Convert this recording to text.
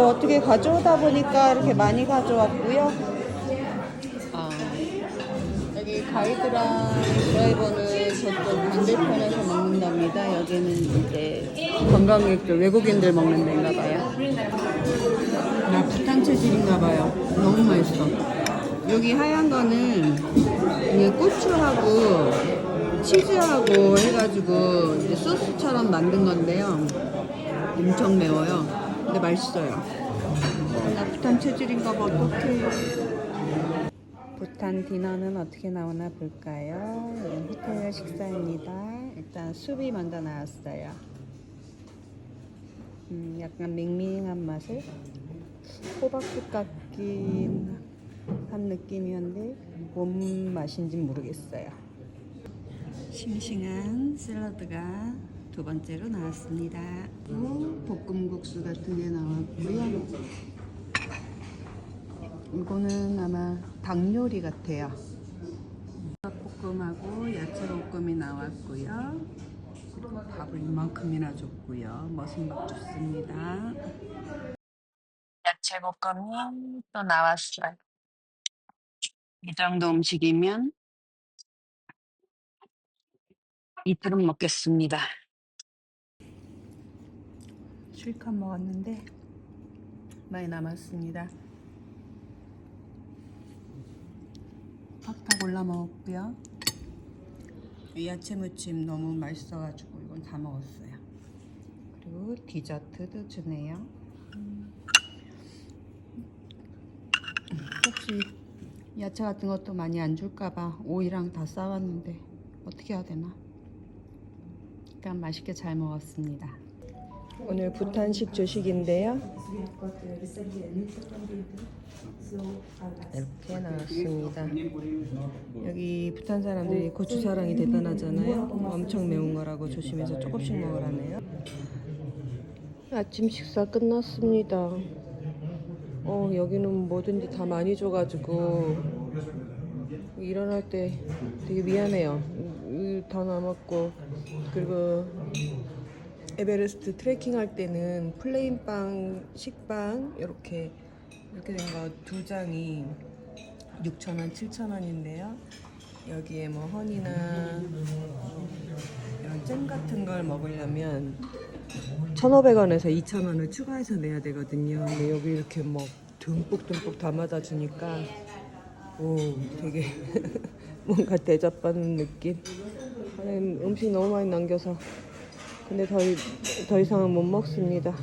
뭐 어떻게 가져오다 보니까 이렇게 많이 가져왔고요. 아, 여기 가이드랑 드라이버는 저쪽 반대편에서 먹는답니다. 여기는 이제 관광객들, 외국인들 먹는 데인가 봐요. 나 부탄 체질인가 봐요. 너무 맛있어. 여기 하얀 거는 그냥 고추하고 치즈하고 해가지고 이제 소스처럼 만든 건데요. 엄청 매워요. 근데 맛있어요. 나 부탄 체질인가 봐. 어떡해. 부탄 디너는 어떻게 나오나 볼까요? 네, 호텔 식사입니다. 일단 숲이 먼저 나왔어요. 음, 약간 밍밍한 맛을 호박죽 같긴 한 느낌이었는데 뭔 맛인지 모르겠어요. 싱싱한 샐러드가 두 번째로 나왔습니다. 또 볶음국수 같은 게 나왔고요. 이거는 아마 닭 요리 같아요. 볶음하고 야채 볶음이 나왔고요. 그리고 밥을 이만큼이나 줬고요. 머슴밥 줬습니다. 야채 볶음이 또 나왔어요. 이 정도 음식이면 이틀은 먹겠습니다. 실컷 먹었는데 많이 남았습니다. 팍팍 올라 먹었고요. 이 야채 무침 너무 맛있어가지고 이건 다 먹었어요. 그리고 디저트도 주네요. 음. 혹시 야채 같은 것도 많이 안 줄까봐 오이랑 다 싸왔는데 어떻게 해야 되나? 일단 맛있게 잘 먹었습니다. 오늘 부탄식 조식인데요. 이렇게 나왔습니다. 여기 부탄 사람들이 고추 사랑이 대단하잖아요. 엄청 매운 거라고 조심해서 조금씩 먹으라네요. 아침 식사 끝났습니다. 어 여기는 뭐든지 다 많이 줘가지고 일어날 때 되게 미안해요. 이- 다 남았고 그리고 에베레스트 트레킹 할 때는 플레인 빵, 식빵 이렇게 이렇게 된 거 두 장이 6,000원, 7,000원인데요. 여기에 뭐 허니나 이런 잼 같은 걸 먹으려면 1,500원에서 2,000원을 추가해서 내야 되거든요. 근데 여기 이렇게 막 듬뿍듬뿍 담아다 주니까 오 되게 뭔가 대접받는 느낌. 아니, 음식 너무 많이 남겨서 근데 더, 이- 더 이상은 못 먹습니다.